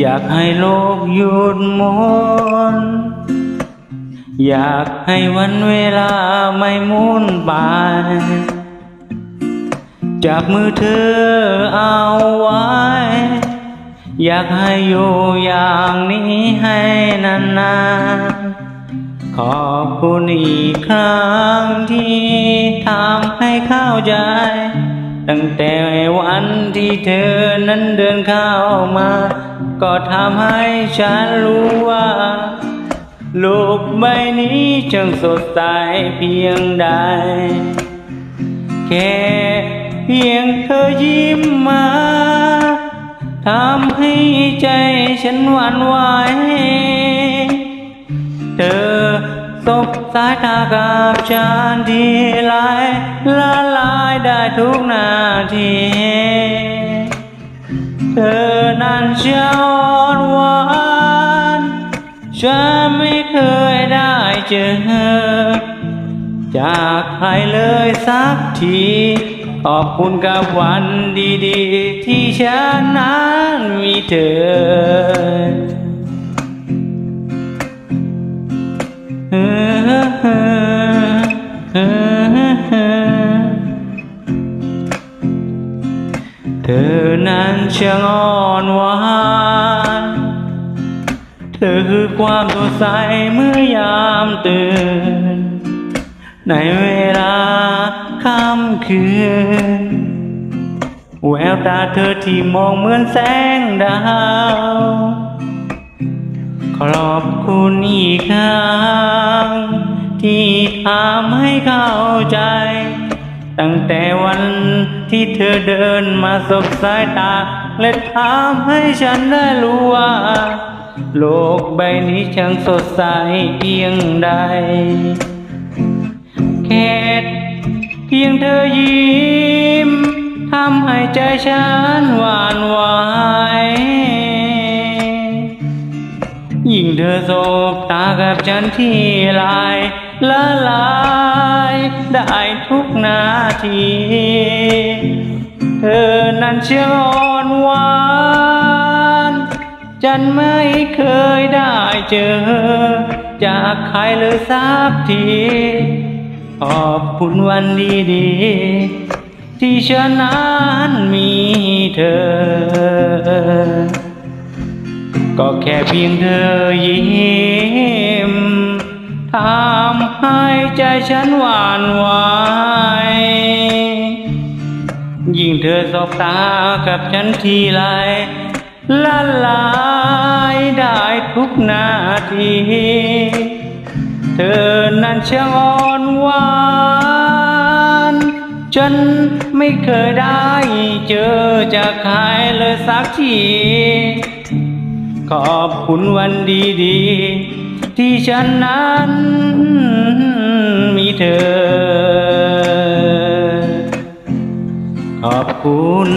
อยากให้โลกหยุดมน อยากให้วันเวลาไม่มุนไปจับมือเธอเอาไว้ อยากให้อยู่อย่างนี้ให้นานๆ ขอบคุณอีกครั้งที่ทำให้เข้าใจ ตั้งแต่วันที่เธอนั้นเดินเข้ามา ก็ทำให้ฉันรู้ว่า โลกใบนี้ช่างสดใสเพียงใด แค่เพียงเธอยิ้มมาทำให้ใจฉันหวั่นไหว เธอสบสายตากับฉันทีไร ทีเธอนั้นเชียวอนหวานฉันไม่เคยได้เจอ จากใครเลยสักที ขอบคุณกับวันดีๆ ที่ฉันนั้นมีเธอ อนั้นช่างอ่อนหวานเธอคือความสดใสเมื่อยามตื่น ในเวลาค่ำคืน แววตาเธอที่มองเหมือนแสงดาวขอบคุณอีกครั้งที่ทำให้เข้าใจ ตั้งแต่วันที่เธอเดินมาสบสายตา และทำให้ฉันได้รู้ว่า โลกใบนี้ช่างสดใสเพียงใด แค่เพียงเธอยิ้มทำให้ใจฉันหวานไหวยิ่งเธอสบตากับฉันที่ลายละลาย ได้ทุกนาที เธอนั้นเชื่ออ่อนหวาน ฉันไม่เคยได้เจอ จากใครเลยสักที ขอบคุณวันดีๆ ที่ฉันนั้นมีเธอ ก็แค่เพียงเธอยิ้ม ทำให้ใจฉันหวานไหวยิ่งเธอสบตากับฉันทีไรละลายได้ทุกนาที เธอนั้นช่างอ่อนหวานฉันไม่เคยได้เจอจากใครเลยสักที ขอบคุณวันดีๆ ที่ฉันนั้นมีเธอ ขอบคุณ